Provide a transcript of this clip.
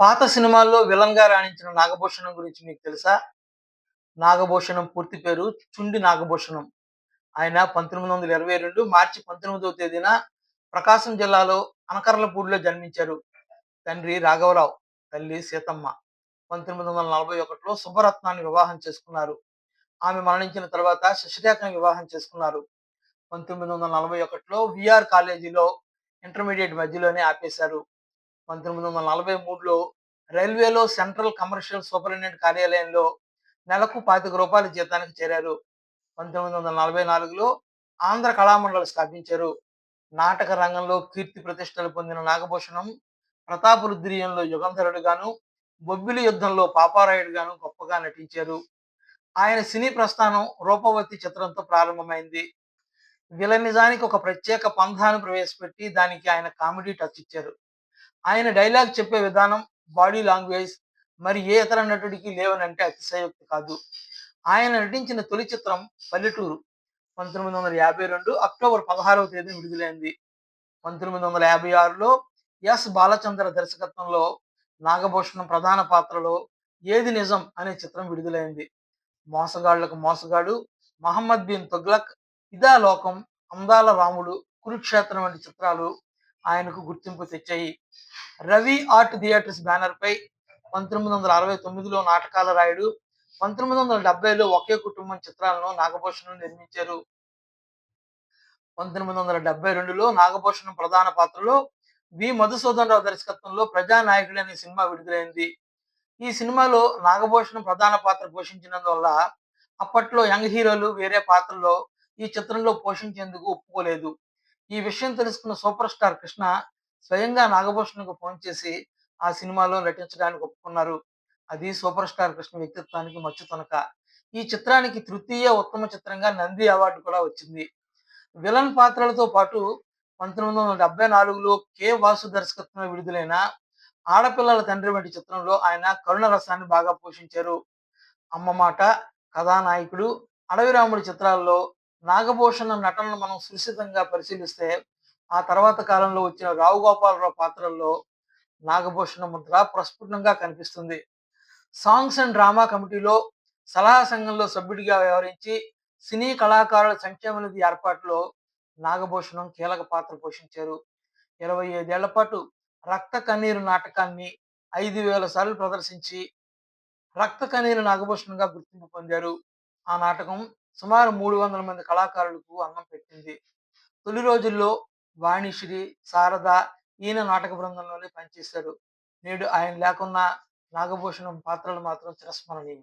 పాత సినిమాల్లో విలన్గా రాణించిన నాగభూషణం గురించి మీకు తెలుసా? నాగభూషణం పూర్తి పేరు చుండి నాగభూషణం. ఆయన పంతొమ్మిది వందల ఇరవై రెండు మార్చి పంతొమ్మిదవ తేదీన ప్రకాశం జిల్లాలో అనకర్లపూడిలో జన్మించారు తండ్రి రాఘవరావు తల్లి సీతమ్మ. పంతొమ్మిది వందల నలభై ఒకటిలో శుభరత్నాన్ని వివాహం చేసుకున్నారు. ఆమె మరణించిన తర్వాత శశిరేఖను వివాహం చేసుకున్నారు. పంతొమ్మిది వందల నలభై ఒకటిలో విఆర్ కాలేజీలో ఇంటర్మీడియట్ మధ్యలోనే ఆపేశారు. పంతొమ్మిది వందల నలభై మూడులో రైల్వేలో సెంట్రల్ కమర్షియల్ సూపరింటెండెంట్ కార్యాలయంలో నెలకు పాతిక రూపాయల జీతానికి చేరారు. పంతొమ్మిది వందల నలభై నాలుగులో ఆంధ్ర కళామండలి స్థాపించారు. నాటక రంగంలో కీర్తి ప్రతిష్టలు పొందిన నాగభూషణం ప్రతాపరుద్రీయంలో యుగంధరుడు గాను బొబ్బిలి యుద్ధంలో పాపారాయుడు గాను గొప్పగా నటించారు. ఆయన సినీ ప్రస్థానం రూపవతి చిత్రంతో ప్రారంభమైంది. విలనిజానికి ఒక ప్రత్యేక పంథాను ప్రవేశపెట్టి దానికి ఆయన కామెడీ టచ్ ఇచ్చారు. ఆయన డైలాగ్ చెప్పే విధానం బాడీ లాంగ్వేజ్ మరి ఏ ఇతర నటుడికి లేవనంటే అతిశయోక్తి కాదు. ఆయన నటించిన తొలి చిత్రం పల్లెటూరు పంతొమ్మిది వందల యాభై రెండు అక్టోబర్ పదహారవ తేదీ విడుదలైంది. పంతొమ్మిది వందల యాభై ఆరులో ఎస్ బాలచంద్ర దర్శకత్వంలో నాగభూషణం ప్రధాన పాత్రలో ఏది నిజం అనే చిత్రం విడుదలైంది. మోసగాళ్ళకు మోసగాడు మహమ్మద్ బిన్ తుగ్లక్ ఇదా లోకం అందాల రాముడు కురుక్షేత్రం వంటి చిత్రాలు ఆయనకు గుర్తింపు తెచ్చాయి. రవి ఆర్ట్ థియేటర్స్ బ్యానర్ పై పంతొమ్మిది వందల అరవై తొమ్మిదిలో నాటకాల రాయుడు పంతొమ్మిది వందల డెబ్బైలో ఒకే కుటుంబం చిత్రాలను నాగభూషణం నిర్మించారు. పంతొమ్మిది వందల డెబ్బై రెండులో నాగభూషణం ప్రధాన పాత్రలో వి. మధుసూదన్ రావు దర్శకత్వంలో ప్రజానాయకుడు అనే సినిమా విడుదలైంది. ఈ సినిమాలో నాగభూషణం ప్రధాన పాత్ర పోషించినందువల్ల అప్పట్లో యంగ్ హీరోలు వేరే పాత్రలో ఈ చిత్రంలో పోషించేందుకు ఒప్పుకోలేదు. ఈ విషయం తెలుసుకున్న సూపర్ స్టార్ కృష్ణ స్వయంగా నాగభూషణ్కు ఫోన్ చేసి ఆ సినిమాలో నటించడానికి ఒప్పుకున్నారు. అది సూపర్ స్టార్ కృష్ణ వ్యక్తిత్వానికి మచ్చుతొనక ఈ చిత్రానికి తృతీయ ఉత్తమ చిత్రంగా నంది అవార్డు కూడా వచ్చింది. విలన్ పాత్రలతో పాటు పంతొమ్మిది వందల డెబ్బై నాలుగులో కె వాసు దర్శకత్వంలో విడుదలైన ఆడపిల్లల తండ్రి వంటి చిత్రంలో ఆయన కరుణ రసాన్ని బాగా పోషించారు. అమ్మ మాట కథానాయకుడు అడవిరాముడి చిత్రాల్లో నాగభూషణ నటనను మనం సురక్షితంగా పరిశీలిస్తే ఆ తర్వాత కాలంలో వచ్చిన రావు గోపాలరావు పాత్రల్లో నాగభూషణ ముద్ర ప్రస్ఫుటంగా కనిపిస్తుంది. సాంగ్స్ అండ్ డ్రామా కమిటీలో సలహా సంఘంలో సభ్యుడిగా వ్యవహరించి సినీ కళాకారుల సంక్షేమ నిధి ఏర్పాటులో నాగభూషణం కీలక పాత్ర పోషించారు. ఇరవై ఐదేళ్ళ పాటు రక్త కన్నీరు నాటకాన్ని ఐదు వేల సార్లు ప్రదర్శించి రక్త కన్నీరు నాగభూషణంగా గుర్తింపు పొందారు. ఆ నాటకం సుమారు మూడు వందల మంది కళాకారులకు అన్నం పెట్టింది. తొలి రోజుల్లో వాణిశ్రీ శారద ఈయన నాటక బృందంలోనే పనిచేశారు. నేడు ఆయన లేకున్నా నాగభూషణం పాత్రలు మాత్రం చిరస్మరణీయం